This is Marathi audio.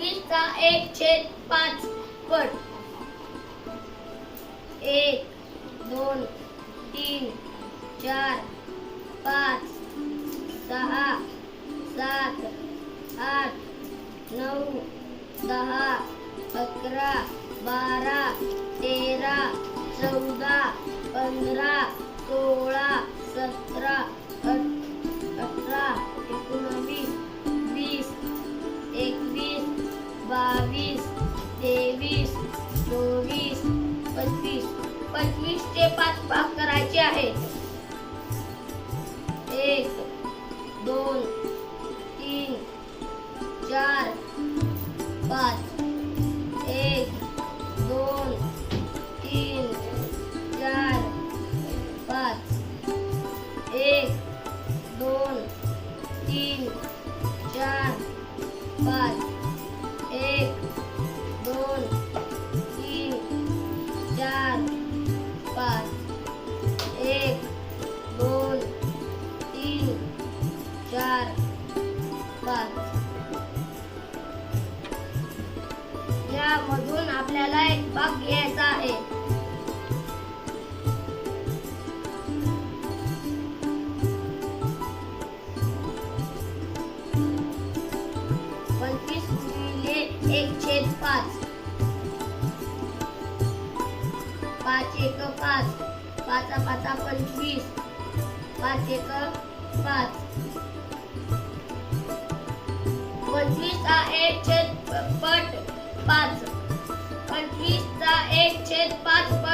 चा एक छेद पाच पट. एक दोन तीन चार पाच सहा सात आठ नऊ दहा अकरा बारा तेरा चौदा पंधरा सोळा सतरा अठरा पंचवीस पंचवीस ते पाच भाग करायचे आहेत एक दोन तीन चार पाच. एक दोन तीन चार पाच. एक दोन तीन चार पाच. एक दोन चार पाच. यामधून आपल्याला एक भाग घ्यायचा आहे. पंचवीस एक छेद पाच. पाच एक पाच. पाचा पाचा पंचवीस. पाच एक पाच. पंचवीस चा एक छेद पट पाच. पंचवीस चा एक छेद पाच पट पाच